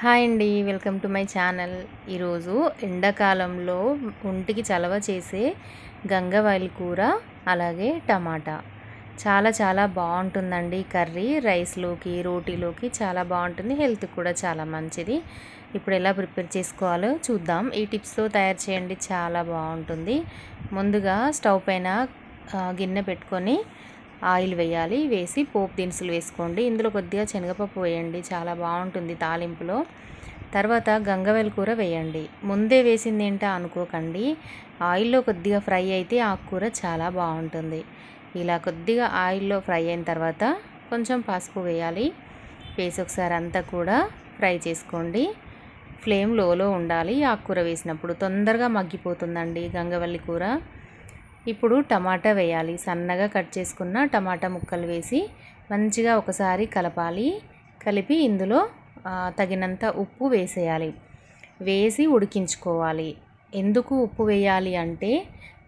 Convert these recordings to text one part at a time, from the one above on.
Hi అండి welcome to my channel. ఈరోజు ఎండాకాలంలో ఒంటికి చలవ చేసే గంగవాయిల్ కూర అలాగే టమాటా. చాలా చాలా బాగుంటుందండి కర్రీ. రైస్లోకి రోటీలోకి చాలా బాగుంటుంది హెల్త్ కూడా చాలా మంచిది. ఇప్పుడు ఎలా ప్రిపేర్ చేసుకోవాలో చూద్దాం. ఈ టిప్స్తో తయారు చేయండి చాలా బాగుంటుంది. ముందుగా స్టవ్ పైన గిన్నె పెట్టుకొని ఆయిల్ వేయాలి వేసి పోపు దినుసులు వేసుకోండి. ఇందులో కొద్దిగా శనగపప్పు వేయండి చాలా బాగుంటుంది తాలింపులో. తర్వాత గంగవేల కూర వేయండి. ముందే వేసింది ఏంటో అనుకోకండి. ఆయిల్లో కొద్దిగా ఫ్రై అయితే ఆకుకూర చాలా బాగుంటుంది. ఇలా కొద్దిగా ఆయిల్లో ఫ్రై అయిన తర్వాత కొంచెం పసుపు వేయాలి. వేసి ఒకసారి అంతా కూడా ఫ్రై చేసుకోండి. ఫ్లేమ్ లోలో ఉండాలి. ఆకుకూర వేసినప్పుడు తొందరగా మగ్గిపోతుందండి గంగవల్లి కూర ఇప్పుడు టమాటా వేయాలి. సన్నగా కట్ చేసుకున్న టమాటా ముక్కలు వేసి మంచిగా ఒకసారి కలపాలి. కలిపి ఇందులో తగినంత ఉప్పు వేసేయాలి. వేసి ఉడికించుకోవాలి. ఎందుకు ఉప్పు వేయాలి అంటే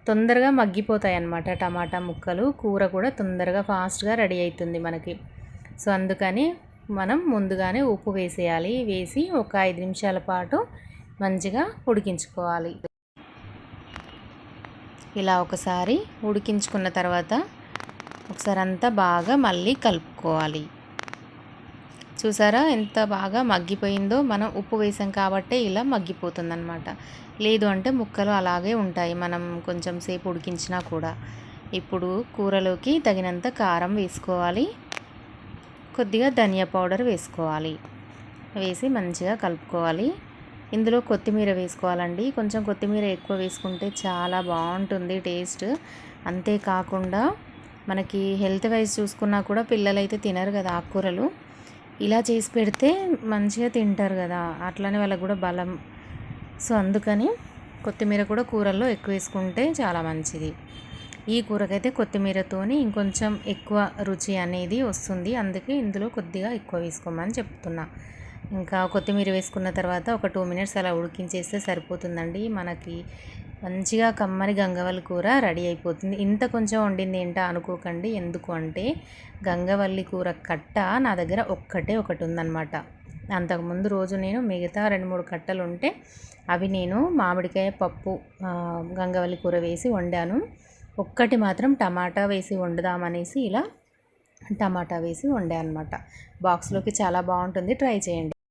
తొందరగా మగ్గిపోతాయి అన్నమాట టమాటా ముక్కలు. కూర కూడా తొందరగా ఫాస్ట్గా రెడీ అవుతుంది మనకి. సో అందుకని మనం ముందుగానే ఉప్పు వేసేయాలి. వేసి ఒక ఐదు నిమిషాల పాటు మంచిగా ఉడికించుకోవాలి. ఇలా ఒకసారి ఉడికించుకున్న తర్వాత ఒకసారి అంతా బాగా మళ్ళీ కలుపుకోవాలి. చూసారా ఎంత బాగా మగ్గిపోయిందో? మనం ఉప్పు వేసాం కాబట్టే ఇలా మగ్గిపోతుందన్నమాట. లేదు అంటే ముక్కలు అలాగే ఉంటాయి మనం కొంచెం సేపు ఉడికించినా కూడా. ఇప్పుడు కూరలోకి తగినంత కారం వేసుకోవాలి. కొద్దిగా ధనియా పౌడర్ వేసుకోవాలి. వేసి మంచిగా కలుపుకోవాలి. ఇందులో కొత్తిమీర వేసుకోవాలండి. కొంచెం కొత్తిమీర ఎక్కువ వేసుకుంటే చాలా బాగుంటుంది టేస్ట్. అంతేకాకుండా మనకి హెల్త్ వైజ్ చూసుకున్నా కూడా పిల్లలు అయితే తినరు కదా ఆకుకూరలు. ఇలా చేసి పెడితే మంచిగా తింటారు కదా. అట్లనే వాళ్ళకి కూడా బలం. సో అందుకని కొత్తిమీర కూడా కూరల్లో ఎక్కువ వేసుకుంటే చాలా మంచిది. ఈ కూరకైతే కొత్తిమీరతోని ఇంకొంచెం ఎక్కువ రుచి అనేది వస్తుంది. అందుకే ఇందులో కొద్దిగా ఎక్కువ వేసుకోమని చెప్తున్నా. ఇంకా కొత్తిమీర వేసుకున్న తర్వాత ఒక టూ మినిట్స్ అలా ఉడికించేస్తే సరిపోతుందండి. మనకి మంచిగా కమ్మని గంగవల్లి కూర రెడీ అయిపోతుంది. ఇంత కొంచెం వండింది ఏంటో అనుకోకండి. ఎందుకు అంటే గంగవల్లి కూర కట్ట నా దగ్గర ఒక్కటే ఒకటి ఉందన్నమాట. అంతకుముందు రోజు నేను మిగతా రెండు మూడు కట్టలు ఉంటే అవి నేను మామిడికాయ పప్పు గంగవల్లి కూర వేసి వండాను. ఒక్కటి మాత్రం టమాటా వేసి వండుదామనేసి ఇలా టమాటా వేసి వండే అనమాట బాక్స్లోకి చాలా బాగుంటుంది. ట్రై చేయండి.